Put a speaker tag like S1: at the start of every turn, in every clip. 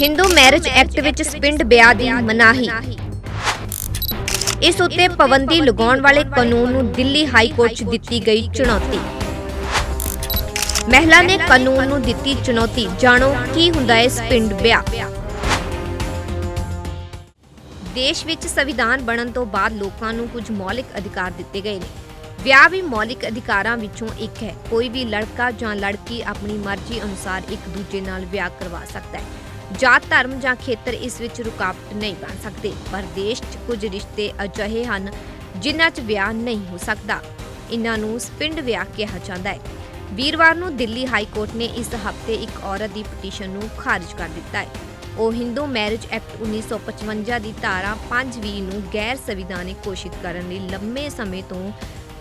S1: Hindu marriage act ਵਿੱਚ ਸਪਿੰਡ ਵਿਆਹ ਦੀ ਮਨਾਹੀ। ਇਸ ਉੱਤੇ ਪਾਬੰਦੀ ਲਗਾਉਣ ਵਾਲੇ ਕਾਨੂੰਨ ਨੂੰ ਦਿੱਲੀ ਹਾਈ ਕੋਰਟ 'ਚ ਦਿੱਤੀ ਗਈ ਚੁਣੌਤੀ। ਮਹਿਲਾ ਨੇ ਕਾਨੂੰਨ ਨੂੰ ਦਿੱਤੀ ਚੁਣੌਤੀ। ਜਾਣੋ ਕੀ ਹੁੰਦਾ ਹੈ ਸਪਿੰਡ ਵਿਆਹ। ਦੇਸ਼ ਵਿੱਚ ਸੰਵਿਧਾਨ ਬਣਨ ਤੋਂ ਬਾਅਦ ਲੋਕਾਂ ਨੂੰ ਕੁਝ ਮੌਲਿਕ ਅਧਿਕਾਰ ਦਿੱਤੇ ਗਏ ਨੇ। ਵਿਆਹ ਵੀ ਮੌਲਿਕ ਅਧਿਕਾਰਾਂ ਵਿੱਚੋਂ ਇੱਕ ਹੈ। ਕੋਈ ਵੀ ਲੜਕਾ ਜਾਂ ਲੜਕੀ ਆਪਣੀ ਮਰਜ਼ੀ ਅਨੁਸਾਰ ਇੱਕ ਦੂਜੇ ਨਾਲ ਵਿਆਹ ਕਰਵਾ ਸਕਦਾ ਹੈ। ਜਾਤ, ਧਰਮ ਜਾਂ ਖੇਤਰ ਇਸ ਵਿੱਚ ਰੁਕਾਵਟ ਨਹੀਂ ਬਣ ਸਕਦੇ। ਪਰ ਦੇਸ਼ 'ਚ ਕੁਝ ਰਿਸ਼ਤੇ ਅਜਿਹੇ ਹਨ ਜਿਨ੍ਹਾਂ 'ਚ ਵਿਆਹ ਨਹੀਂ ਹੋ ਸਕਦਾ। ਇਹਨਾਂ ਨੂੰ ਸਪਿੰਡ ਵਿਆਹ ਕਿਹਾ ਜਾਂਦਾ ਹੈ। ਵੀਰਵਾਰ ਨੂੰ ਦਿੱਲੀ ਹਾਈ ਕੋਰਟ ਨੇ ਇਸ ਹਫ਼ਤੇ ਇੱਕ ਔਰਤ ਦੀ ਪਟੀਸ਼ਨ ਨੂੰ ਖਾਰਜ ਕਰ ਦਿੱਤਾ ਹੈ। ਉਹ ਹਿੰਦੂ ਮੈਰਿਜ ਐਕਟ 1955 ਦੀ ਧਾਰਾ 5 ਨੂੰ ਗੈਰ ਸੰਵਿਧਾਨਿਕ ਘੋਸ਼ਿਤ ਕਰਨ ਲਈ ਲੰਮੇ ਸਮੇਂ ਤੋਂ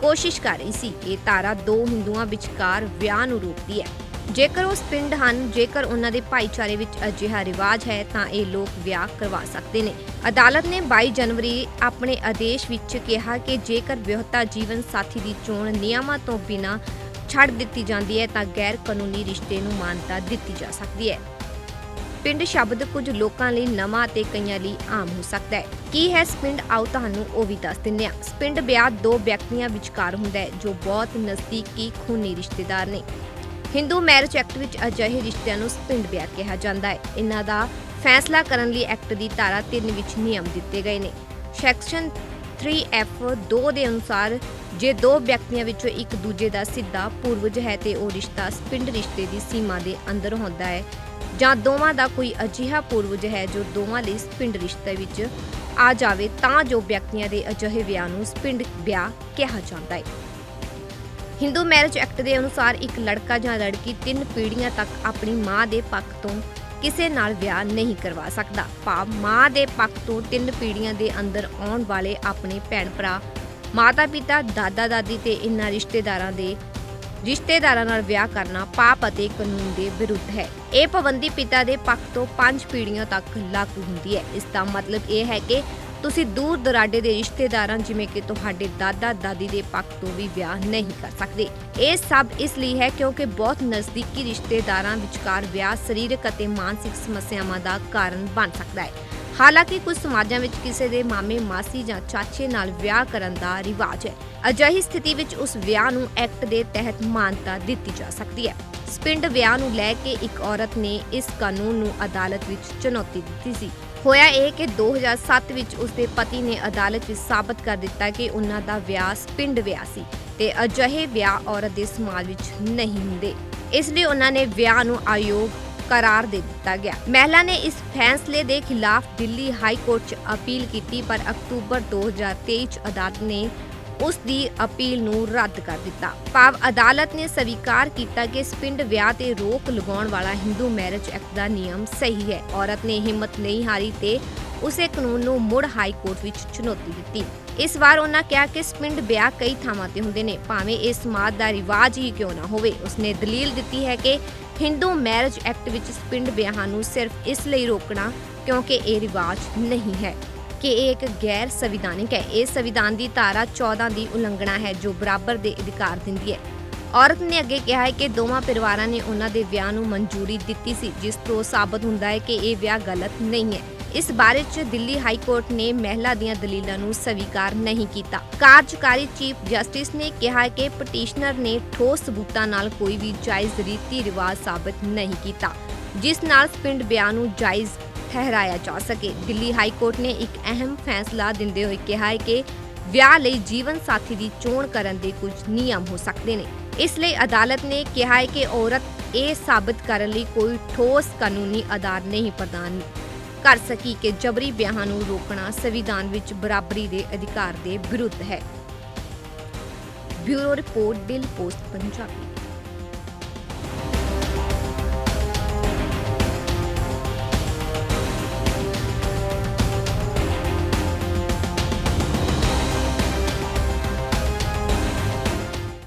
S1: ਕੋਸ਼ਿਸ਼ ਕਰ ਰਹੀ ਸੀ। ਇਹ ਧਾਰਾ ਦੋ ਹਿੰਦੂਆਂ ਵਿਚਕਾਰ ਵਿਆਹ ਨੂੰ ਰੋਕਦੀ ਹੈ। ਜੇਕਰ ਉਹ ਪਿੰਡ ਹਨ, ਜੇਕਰ ਉਹਨਾਂ ਦੇ ਭਾਈਚਾਰੇ ਵਿੱਚ ਅਜਿਹਾ ਰਿਵਾਜ ਹੈ, ਤਾਂ ਇਹ ਲੋਕ ਵਿਆਹ ਕਰਵਾ ਸਕਦੇ ਨੇ। ਅਦਾਲਤ ਨੇ 22 ਜਨਵਰੀ ਆਪਣੇ ਆਦੇਸ਼ ਵਿੱਚ ਕਿਹਾ ਕਿ ਜੇਕਰ ਵਿਆਹਤਾ ਜੀਵਨ ਸਾਥੀ ਦੀ ਚੋਣ ਨਿਯਮਾਂ ਤੋਂ ਬਿਨਾਂ ਛੱਡ ਦਿੱਤੀ ਜਾਂਦੀ ਹੈ, ਤਾਂ ਗੈਰ ਕਾਨੂੰਨੀ ਰਿਸ਼ਤੇ ਨੂੰ ਮਾਨਤਾ ਦਿੱਤੀ ਜਾ ਸਕਦੀ ਹੈ। ਪਿੰਡ ਸ਼ਬਦ ਕੁਝ ਲੋਕਾਂ ਲਈ ਨਵਾਂ ਤੇ ਕਈਆਂ ਲਈ ਆਮ ਹੋ ਸਕਦਾ ਹੈ। ਕੀ ਹੈ ਸਪਿੰਡ ਆਓ ਤੁਹਾਨੂੰ ਉਹ ਵੀ ਦੱਸ ਦਿੰਦੇ ਆ ਸਪਿੰਡ ਵਿਆਹ ਦੋ ਵਿਅਕਤੀਆਂ ਵਿਚਕਾਰ ਹੁੰਦਾ ਹੈ, ਜੋ ਬਹੁਤ ਨਜ਼ਦੀਕੀ ਖੂਨੀ ਰਿਸ਼ਤੇਦਾਰ ਨੇ। ਹਿੰਦੂ ਮੈਰਿਜ ਐਕਟ ਵਿੱਚ ਅਜਿਹੇ ਰਿਸ਼ਤਿਆਂ ਨੂੰ ਸਪਿੰਡ ਵਿਆਹ ਕਿਹਾ ਜਾਂਦਾ ਹੈ। ਇਹਨਾਂ ਦਾ ਫੈਸਲਾ ਕਰਨ ਲਈ ਐਕਟ ਦੀ ਧਾਰਾ 3 ਵਿੱਚ ਨਿਯਮ ਦਿੱਤੇ ਗਏ ਨੇ। ਸੈਕਸ਼ਨ 3F 2 ਦੇ ਅਨੁਸਾਰ, ਜੇ ਦੋ ਵਿਅਕਤੀਆਂ ਵਿੱਚੋਂ ਇੱਕ ਦੂਜੇ ਦਾ ਸਿੱਧਾ ਪੂਰਵਜ ਹੈ ਤੇ ਉਹ ਰਿਸ਼ਤਾ ਸਪਿੰਡ ਰਿਸ਼ਤੇ ਦੀ ਸੀਮਾ ਦੇ ਅੰਦਰ ਹੁੰਦਾ ਹੈ ਜਾਂ ਦੋਵਾਂ ਦਾ ਕੋਈ ਅਜਿਹਾ ਪੂਰਵਜ ਹੈ ਜੋ ਦੋਵਾਂ ਲਈ ਸਪਿੰਡ ਰਿਸ਼ਤੇ ਵਿੱਚ ਆ ਜਾਵੇ, ਤਾਂ ਜੋ ਵਿਅਕਤੀਆਂ ਦੇ ਅਜਿਹੇ ਵਿਆਹ ਨੂੰ ਸਪਿੰਡ ਵਿਆਹ ਕਿਹਾ ਜਾਂਦਾ ਹੈ। ਹਿੰਦੂ ਮੈਰਿਜ ਐਕਟ ਦੇ ਅਨੁਸਾਰ ਇੱਕ ਲੜਕਾ ਜਾਂ ਲੜਕੀ ਤਿੰਨ ਪੀੜ੍ਹੀਆਂ ਤੱਕ ਆਪਣੀ ਮਾਂ ਦੇ ਪੱਖ ਤੋਂ ਕਿਸੇ ਨਾਲ ਵਿਆਹ ਨਹੀਂ ਕਰਵਾ ਸਕਦਾ। ਭਾਵ ਮਾਂ ਦੇ ਪੱਖ ਤੋਂ ਤਿੰਨ ਪੀੜ੍ਹੀਆਂ ਦੇ ਅੰਦਰ ਆਉਣ ਵਾਲੇ ਆਪਣੇ ਭੈਣ ਭਰਾ ਮਾਤਾ ਪਿਤਾ ਦਾਦਾ ਦਾਦੀ ਤੇ ਇਨ੍ਹਾਂ ਰਿਸ਼ਤੇਦਾਰਾਂ ਦੇ ਰਿਸ਼ਤੇਦਾਰਾਂ ਨਾਲ ਵਿਆਹ ਕਰਨਾ ਪਾਪ ਅਤੇ ਕਾਨੂੰਨ ਦੇ ਵਿਰੁੱਧ ਹੈ। ਇਹ ਪਾਬੰਦੀ ਪਿਤਾ ਦੇ ਪੱਖ ਤੋਂ ਪੰਜ ਪੀੜ੍ਹੀਆਂ ਤੱਕ ਲਾਗੂ ਹੁੰਦੀ ਹੈ। ਇਸ ਦਾ ਮਤਲਬ ਇਹ ਹੈ ਕਿ ਤੁਸੀਂ ਦੂਰ ਦਰਾਡੇ ਦੇ ਰਿਸ਼ਤੇਦਾਰਾਂ, ਜਿਵੇਂ ਕਿ ਤੁਹਾਡੇ ਦਾਦਾ, ਦਾਦੀ ਦੇ ਪੱਖ ਤੋਂ ਵੀ ਵਿਆਹ ਨਹੀਂ ਕਰ ਸਕਦੇ। ਇਹ ਸਭ ਇਸ ਲਈ ਹੈ ਕਿਉਂਕਿ ਬਹੁਤ ਨਜ਼ਦੀਕੀ ਰਿਸ਼ਤੇਦਾਰਾਂ ਵਿਚਕਾਰ ਵਿਆਹ ਸਰੀਰਕ ਅਤੇ ਮਾਨਸਿਕ ਸਮੱਸਿਆਵਾਂ ਦਾ ਕਾਰਨ ਬਣ ਸਕਦਾ ਹੈ। ਹਾਲਾਂਕਿ ਕੁਝ ਸਮਾਜਾਂ ਵਿੱਚ ਕਿਸੇ ਦੇ ਮਾਮੇ, ਮਾਸੀ ਜਾਂ ਚਾਚੇ ਨਾਲ ਵਿਆਹ ਕਰਨ ਦਾ ਰਿਵਾਜ ਹੈ। ਅਜਿਹੀ ਸਥਿਤੀ ਵਿੱਚ ਉਸ ਵਿਆਹ ਨੂੰ ਐਕਟ ਦੇ ਤਹਿਤ ਮਾਨਤਾ ਦਿੱਤੀ ਜਾ ਸਕਦੀ ਹੈ। ਸਪਿੰਡ ਵਿਆਹ ਨੂੰ ਲੈ ਕੇ ਇੱਕ ਔਰਤ ਨੇ ਇਸ ਕਾਨੂੰਨ ਨੂੰ ਅਦਾਲਤ ਵਿੱਚ ਚੁਣੌਤੀ ਦਿੱਤੀ ਸੀ। ਹੋਇਆ ਇਹ ਕਿ 2007 ਵਿੱਚ ਉਸਦੇ ਪਤੀ ਨੇ ਅਦਾਲਤ ਵਿੱਚ ਸਾਬਤ ਕਰ ਦਿੱਤਾ ਕਿ ਉਹਨਾਂ ਦਾ ਵਿਆਹ ਸਪਿੰਡ ਵਿਆਹ ਸੀ ਤੇ ਅਜਿਹੇ ਵਿਆਹ ਔਰਤ ਦੇ ਸਮਾਜ ਵਿੱਚ ਨਹੀਂ ਹੁੰਦੇ। ਇਸ ਲਈ ਉਹਨਾਂ ਨੇ ਵਿਆਹ ਨੂੰ ਆਯੋਗ ਕਰਾਰ ਦੇ ਦਿੱਤਾ ਗਿਆ। ਮਹਿਲਾ ਨੇ ਇਸ ਫੈਸਲੇ ਦੇ ਖਿਲਾਫ ਦਿੱਲੀ ਹਾਈ ਕੋਰਟ 'ਚ ਅਪੀਲ ਕੀਤੀ, ਪਰ ਅਕਤੂਬਰ 2023 'ਚ ਅਦਾਲਤ ਨੇ ਉਸ ਦੀ ਅਪੀਲ ਨੂੰ ਰੱਦ ਕਰ ਦਿੱਤਾ। ਭਾਵ ਅਦਾਲਤ ਨੇ ਸਵੀਕਾਰ ਕੀਤਾ ਕਿ ਸਪਿੰਡ ਵਿਆਹ ਤੇ ਰੋਕ ਲਗਾਉਣ ਵਾਲਾ ਹਿੰਦੂ ਮੈਰਿਜ ਐਕਟ ਦਾ ਨਿਯਮ ਸਹੀ ਹੈ। ਔਰਤ ਨੇ ਹਿੰਮਤ ਨਹੀਂ ਹਾਰੀ ਤੇ ਉਸੇ ਕਾਨੂੰਨ ਨੂੰ ਮੁੜ ਹਾਈ ਕੋਰਟ ਵਿੱਚ ਚੁਣੌਤੀ ਦਿੱਤੀ। ਇਸ ਵਾਰ ਉਹਨਾਂ ਕਿਹਾ ਕਿ ਸਪਿੰਡ ਵਿਆਹ ਕਈ ਥਾਵਾਂ ਤੇ ਹੁੰਦੇ ਨੇ, ਭਾਵੇਂ ਇਹ ਸਮਾਜ ਦਾ ਰਿਵਾਜ ਹੀ ਕਿਉਂ ਨਾ ਹੋਵੇ। ਉਸਨੇ ਦਲੀਲ ਦਿੱਤੀ ਹੈ ਕਿ ਹਿੰਦੂ ਮੈਰਿਜ ਐਕਟ ਵਿੱਚ ਪਿੰਡ ਵਿਆਹਾਂ ਨੂੰ ਸਿਰਫ ਇਸ ਲਈ ਰੋਕਣਾ ਕਿਉਂਕਿ ਇਹ ਰਿਵਾਜ ਨਹੀਂ ਹੈ ਕਿ ਇਹ ਇੱਕ ਗੈਰ ਸੰਵਿਧਾਨਿਕ ਹੈ। ਇਹ ਸੰਵਿਧਾਨ ਦੀ ਧਾਰਾ 14 ਦੀ ਉਲੰਘਣਾ ਹੈ ਜੋ ਬਰਾਬਰ ਦੇ ਅਧਿਕਾਰ ਦਿੰਦੀ ਹੈ। ਔਰਤ ਨੇ ਅੱਗੇ ਕਿਹਾ ਹੈ ਕਿ ਦੋਵਾਂ ਪਰਿਵਾਰਾਂ ਨੇ ਉਹਨਾਂ ਦੇ ਵਿਆਹ ਨੂੰ ਮਨਜ਼ੂਰੀ ਦਿੱਤੀ ਸੀ, ਜਿਸ ਤੋਂ ਸਾਬਤ ਹੁੰਦਾ ਹੈ ਕਿ ਇਹ ਵਿਆਹ ਗਲਤ ਨਹੀਂ ਹੈ। ਇਸ ਬਾਰੇ ਚ ਦਿੱਲੀ ਹਾਈ ਕੋਰਟ ਨੇ ਮਹਿਲਾ ਦੀਆਂ ਦਲੀਲਾਂ ਨੂੰ ਸਵੀਕਾਰ ਨਹੀਂ ਕੀਤਾ। ਕਾਰਜਕਾਰੀ ਚੀਫ ਜਸਟਿਸ ਨੇ ਕਿਹਾ ਕਿ ਪਟੀਸ਼ਨਰ ਨੇ ਠੋਸ ਸਬੂਤਾਂ ਨਾਲ ਕੋਈ ਵੀ ਜਾਇਜ਼ ਰੀਤੀ ਰਿਵਾਜ ਸਾਬਤ ਨਹੀਂ ਕੀਤਾ, ਜਿਸ ਨਾਲ ਪਿੰਡ ਬਿਆਨ ਨੂੰ ਜਾਇਜ਼ ਠਹਿਰਾਇਆ ਜਾ ਸਕੇ। ਦਿੱਲੀ ਹਾਈ ਕੋਰਟ ਨੇ ਇੱਕ ਅਹਿਮ ਫੈਸਲਾ ਦਿੰਦੇ ਹੋਏ ਕਿਹਾ ਹੈ ਕਿ ਵਿਆਹ ਲਈ ਜੀਵਨ ਸਾਥੀ ਦੀ ਚੋਣ ਕਰਨ ਦੇ ਕੁਝ ਨਿਯਮ ਹੋ ਸਕਦੇ ਨੇ। ਇਸ ਲਈ ਅਦਾਲਤ ਨੇ ਕਿਹਾ ਹੈ ਕਿ ਔਰਤ ਇਹ ਸਾਬਤ ਕਰਨ ਲਈ ਕੋਈ ਠੋਸ ਕਾਨੂੰਨੀ ਆਧਾਰ ਨਹੀਂ ਪ੍ਰਦਾਨ ਕਰ ਸਕੀ ਕਿ ਜਬਰੀ ਵਿਆਹਾਂ ਨੂੰ ਰੋਕਣਾ ਸੰਵਿਧਾਨ ਵਿੱਚ ਬਰਾਬਰੀ ਦੇ ਅਧਿਕਾਰ ਦੇ ਵਿਰੁੱਧ ਹੈ। Bureau report daily post, Punjabi.